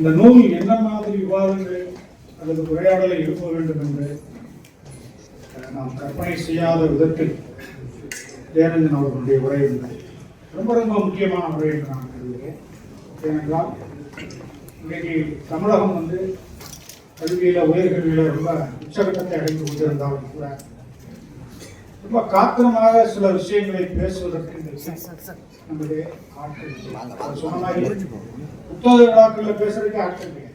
இந்த நூல் என்ன மாதிரி விவாதங்கள் அல்லது உரையாடலை எழுப்ப வேண்டும் என்று நாம் கற்பனை செய்யாத விதத்தில் தேரஞ்சன் அவர்களுடைய உரை இல்லை ரொம்ப ரொம்ப முக்கியமான உரை என்று நான் கருதுகிறேன். ஏனென்றால் இன்றைக்கு தமிழகம் வந்து கல்வியில் உயர்கல்வியில் ரொம்ப உச்சகட்டத்தை அடைந்து கொண்டிருந்தாலும் கூட ரொம்ப காத்திரமாக சில விஷயங்களை பேசுவதற்கு இந்த நம்முடைய ஆட்கள் சொன்ன மாதிரி புத்தக விழாக்கள்ல பேசுறதுக்கு ஆட்கள் கிடையாது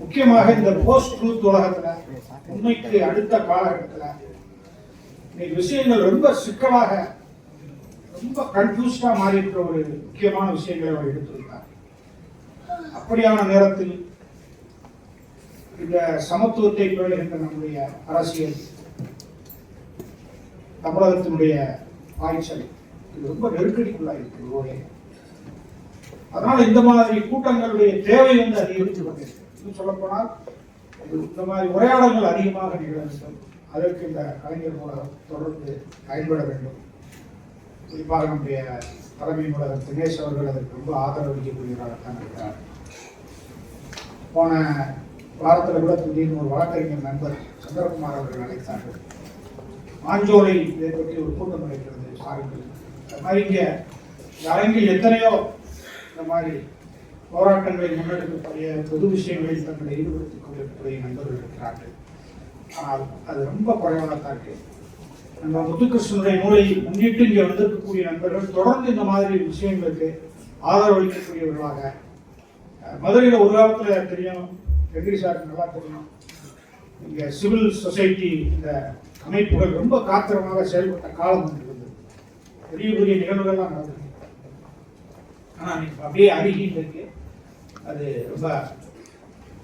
முக்கியமாக இந்த போஸ்ட் ட்ரூத் உலகத்துல உண்மைக்கு அடுத்த காலகட்டத்துல இன்னைக்கு விஷயங்கள் ரொம்ப சிக்கலாக ரொம்ப கன்ஃபியூஸ்டா மாறி இருக்கிற ஒரு முக்கியமான விஷயங்களை அவர் எடுத்துரைத்தார். அப்படியான நேரத்தில் இந்த சமத்துவத்தை பேணுகின்ற நம்முடைய அரசியல் தமிழகத்தினுடைய பாய்ச்சல் இது ரொம்ப நெருக்கடிக்குள்ளாயிருக்கு ரோடே அதனால இந்த மாதிரி கூட்டங்களுடைய தேவை வந்து அதிகரித்து கொண்டிருக்கு இன்னும் சொல்லப்போனால் இது இந்த மாதிரி உரையாடல்கள் அதிகமாக நிகழ அதற்கு இந்த கலைஞர் மூலம் தொடர்ந்து பயன்பட வேண்டும். குறிப்பாக நம்முடைய தலைமை நூலகர் தினேஷ் அவர்கள் அதற்கு ரொம்ப ஆதரவு அளிக்கக்கூடியவராகத்தான் இருக்கிறார். போன வாரத்தில் கூட திடீர்னு ஒரு வழக்கறிஞர் நண்பர் சந்திரகுமார் அவர்கள் அழைத்தார்கள். மாஞ்சோலை இதை பற்றி ஒரு கூட்டம் நடக்கிறது பாருங்கள். அது மாதிரி இங்கே இந்த அரங்கில் எத்தனையோ இந்த மாதிரி போராட்டங்களை முன்னெடுக்கக்கூடிய பொது விஷயங்களில் தங்களை ஈடுபடுத்திக் கொண்டிருக்கக்கூடிய நண்பர்கள் இருக்கிறார்கள். ஆனால் அது ரொம்ப குறைவாகத்தான் இருக்கு. நம்ம முத்துகிருஷ்ணனுடைய நூலை முன்னிட்டு இங்கே வந்திருக்கக்கூடிய நண்பர்கள் தொடர்ந்து இந்த மாதிரி விஷயங்களுக்கு ஆதரவு அளிக்கக்கூடியவர்களாக மதுரையில் ஒரு காலத்தில் தெரியும் வெங்கடி சாருக்கு நல்லா தெரியும். இங்கே சிவில் சொசைட்டி இந்த அமைப்புகள் ரொம்ப காத்திரமாக செயல்பட்ட காலம் இருந்தது. பெரிய பெரிய நிகழ்வுகள்லாம் நடந்தது ஆனால் இன்னைக்கு அப்படியே அருகி இருக்கு. அது ரொம்ப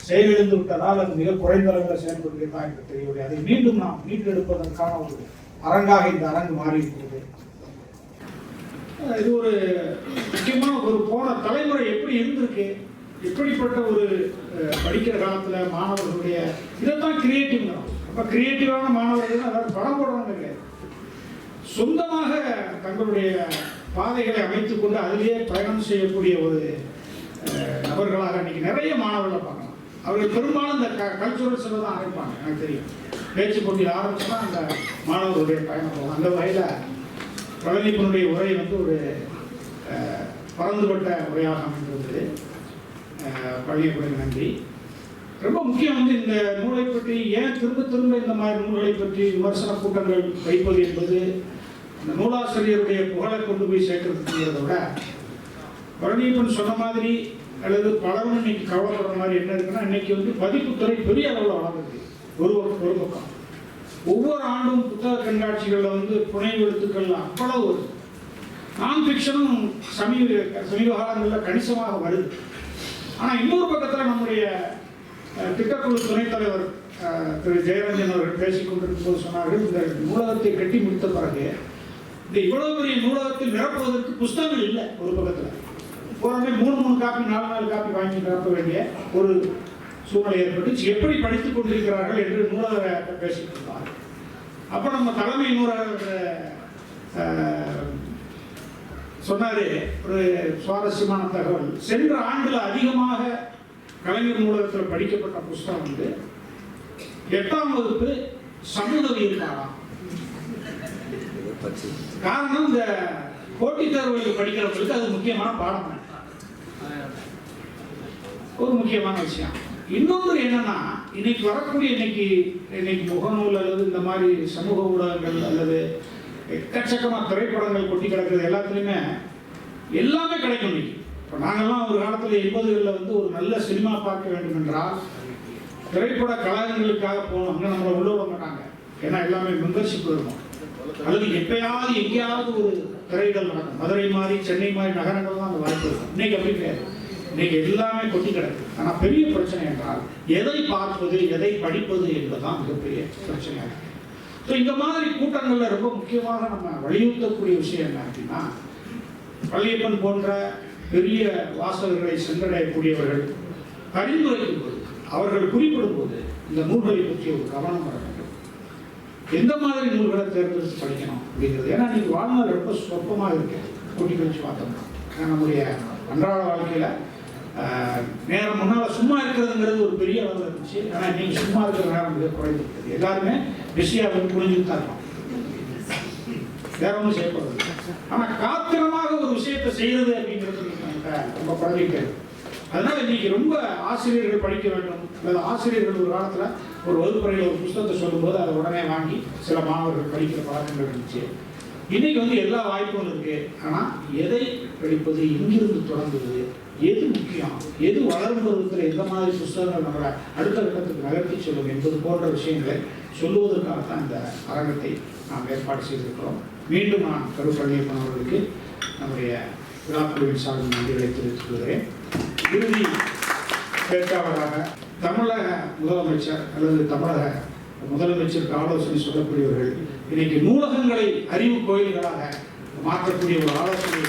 செயலிழந்து விட்டதால் அது மிக குறைந்த அளவில் செயல்படுகிறது தான் எனக்கு தெரியவில்லை அதை மீண்டும் நாம் மீட்டெடுப்பதற்கான ஒரு அரங்காக இந்த அரங்கு மாறியிருக்கிறது. இது ஒரு முக்கியமான ஒரு போன தலைமுறை எப்படி இருந்திருக்கு? எப்படிப்பட்ட ஒரு படிக்கிற காலத்தில் மாணவர்களுடைய இதைத்தான் கிரியேட்டிவ் அப்போ கிரியேட்டிவான மாணவர்கள் அதாவது படம் போடுறவங்க கிடையாது. சொந்தமாக தங்களுடைய பாதைகளை அமைத்து கொண்டு அதிலேயே பயணம் செய்யக்கூடிய ஒரு நபர்களாக இன்னைக்கு நிறைய மாணவர்களை பார்க்கலாம். அவர்கள் பெரும்பாலும் இந்த க கல்ச்சுரல் செலவு தான் ஆரம்பிப்பாங்க எனக்கு தெரியும். பேச்சு போட்டியில் ஆரம்பிச்சுனா அந்த மாணவர்களுடைய பயணம் போகும். அந்த வகையில் பிரகதீபனுடைய உரை வந்து ஒரு பறந்துபட்ட உரையாக அமைந்திருந்தது. பழையபடி நன்றி. ரொம்ப முக்கியம் வந்து இந்த நூலை பற்றி ஏன் திரும்ப திரும்ப இந்த மாதிரி நூல்களை பற்றி விமர்சன கூட்டங்கள் வைப்பது என்பது இந்த நூலாசிரியருடைய புகழை கொண்டு போய் சேர்க்கறதுங்கிறத விட பரதீபன் சொன்ன மாதிரி அல்லது பலரும் இன்னைக்கு கவலைப்படுற மாதிரி என்ன இருக்குன்னா இன்னைக்கு வந்து பதிப்புத்துறை பெரிய அளவில் வளர்ந்துருக்கு. ஒரு பக்கம் ஒரு பக்கம். ஒவ்வொரு ஆண்டும் புத்தக கண்காட்சிகளில் வந்து புனை எழுத்துக்கள் அவ்வளவு வருது. நான் ஃபிக்ஷனும் சமீப சமீப காலங்களில் கணிசமாக வருது. ஆனால் இன்னொரு பக்கத்தில் நம்முடைய திட்டக்குழு துணைத் தலைவர் திரு. ஜெயரஞ்சன் அவர்கள் பேசிக் கொண்டிருக்கும் போது சொன்னார்கள் இந்த நூலகத்தை கட்டி முடித்த பிறகு இந்த இவ்வளவு பெரிய நூலகத்தில் நிரப்புவதற்கு புஸ்தகங்கள் இல்லை ஒரு பக்கத்தில். போறமே மூணு மூணு காப்பி நாலு நாலு காப்பி வாங்கி நிரப்ப வேண்டிய ஒரு சூழ்நிலை ஏற்பட்டுச்சு. எப்படி படித்துக் கொண்டிருக்கிறார்கள் என்று நூலகர் பேசிக் கொண்டார் அப்போ நம்ம தலைமை நூலகர் சொன்னாரு ஒரு சுவாரஸ்யமான தகவல். சென்ற ஆண்டில் அதிகமாக கலைஞர் நூலகத்தில் படிக்கப்பட்ட புஸ்தகம் வந்து எட்டாம் வகுப்பு சமூகவியல் பாடம் காரணம் இந்த போட்டித் தேர்வுகளுக்கு படிக்கிறவங்களுக்கு அது முக்கியமான பாடம் ஒரு முக்கியமான விஷயம். இன்னொன்று என்னன்னா இன்னைக்கு வரக்கூடிய இன்னைக்கு இன்னைக்கு முகநூல் அல்லது இந்த மாதிரி சமூக ஊடகங்கள் அல்லது எக்கச்சக்கமாக திரைப்படங்கள் கொட்டி கிடக்கிறது எல்லாத்துலேயுமே எல்லாமே கிடைக்கும் இன்னைக்கு. இப்போ நாங்கள்லாம் ஒரு காலத்தில் எண்பதுகளில் வந்து ஒரு நல்ல சினிமா பார்க்க வேண்டும் என்றால் திரைப்பட கழகங்களுக்காக போகணும். அங்கே நம்மளை உள்ள விட மாட்டாங்க. ஏன்னா எல்லாமே மெம்பர்ஷிப் இருக்கும். அல்லது எப்பயாவது எங்கேயாவது ஒரு திரையிடல் நடக்கும். மதுரை மாதிரி சென்னை மாதிரி நகரங்கள் தான் அந்த வாய்ப்பு இருக்கும். இன்னைக்கு அப்படி கிடையாது. இன்னைக்கு எல்லாமே கொட்டி கிடக்கு. ஆனால் பெரிய பிரச்சனை என்றால் எதை பார்ப்பது எதை படிப்பது என்பதுதான் மிகப்பெரிய பிரச்சனையாக இருக்கு. ஸோ இந்த மாதிரி கூட்டங்களில் ரொம்ப முக்கியமாக நம்ம வலியுறுத்தக்கூடிய விஷயம் என்ன அப்படின்னா பள்ளியப்பன் போன்ற பெரிய வாசகர்களை சென்றடையக்கூடியவர்கள் பரிந்துரைக்கும் போது அவர்கள் குறிப்பிடும் போது இந்த நூல்களை பற்றி ஒரு கவனம் வர வேண்டும். எந்த மாதிரி நூல்களை தேர்ந்தெடுத்து படிக்கணும் அப்படிங்கிறது? ஏன்னா நீங்கள் வாழ்நாள் ரொம்ப சொற்பமாக இருக்கு கூட்டி கழிச்சு பார்த்தோம்னா. நம்முடைய அன்றாட வாழ்க்கையில் நேரம் முன்னால் சும்மா இருக்கிறதுங்கிறது ஒரு பெரிய அளவில் இருந்துச்சு. ஆனால் நீங்கள் சும்மா இருக்கிற நேரம் மிக குறைந்திருக்குது. எல்லாருமே பிஸியாக புரிஞ்சுட்டு தான் வேற ஒன்றும் செய்யப்படுறது ஆனால் காத்திரமாக ஒரு விஷயத்தை செய்யறது அப்படிங்கிறது ரொம்ப குழந்தைக்கு அதனால இன்னைக்கு ரொம்ப ஆசிரியர்கள் படிக்க வேண்டும். அல்லது ஆசிரியர்கள் ஒரு காலத்தில் ஒரு வகுப்பறையில் ஒரு புஸ்தகத்தை சொல்லும்போது அதை உடனே வாங்கி சில மாணவர்கள் படிக்கிற பழக்கங்கள் இருந்துச்சு. இன்னைக்கு வந்து எல்லா வாய்ப்பும் இருக்கு. ஆனா எதை படிப்பது எங்கிருந்து தொடங்குவது எது முக்கியம் எது வளரும் பருவத்தில் எந்த மாதிரி புஸ்தகங்கள் நம்மளை அடுத்த கட்டத்துக்கு நகர்த்தி சொல்லும் என்பது போன்ற விஷயங்களை சொல்லுவதற்காக தான் இந்த அரங்கத்தை நாம் ஏற்பாடு செய்திருக்கிறோம். மீண்டும் நான் கருப்பழனியப்பன் அவர்களுக்கு நம்முடைய விழாக்குழுவின் சார்பில் நன்றிகளை தெரிவித்துக் கொள்கிறேன். இறுதி பேச்சாளராக தமிழக முதலமைச்சர் அல்லது தமிழக முதலமைச்சருக்கு ஆலோசனை சொல்லக்கூடியவர்கள் இன்னைக்கு நூலகங்களை அறிவு கோயில்களாக மாற்றக்கூடிய ஒரு ஆலோசனை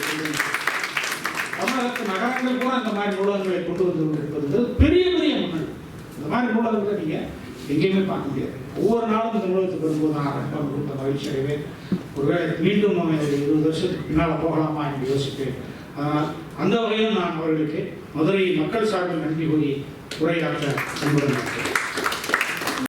தமிழகத்து நகரங்கள் கூட இந்த மாதிரி நூலகங்களை கொண்டு வந்து கொண்டிருப்பது பெரிய பெரிய முன்னணி இந்த மாதிரி நூலகங்களை நீங்க எங்கேயுமே பார்க்க முடியாது. ஒவ்வொரு நாளும் இந்த நூலகத்துக்கு வரும்போது நான் ரொம்ப கொடுத்த மகிழ்ச்சி அடைவேன். ஒருவேளை மீண்டும் நம்ம இருபது வருஷத்துக்கு பின்னால் போகலாமா என்று யோசிப்பேன். அதனால் அந்த வகையில் நான் அவர்களுக்கு மதுரை மக்கள் சார்பில் நன்றி கூறி உரையாற்ற அன்புடன்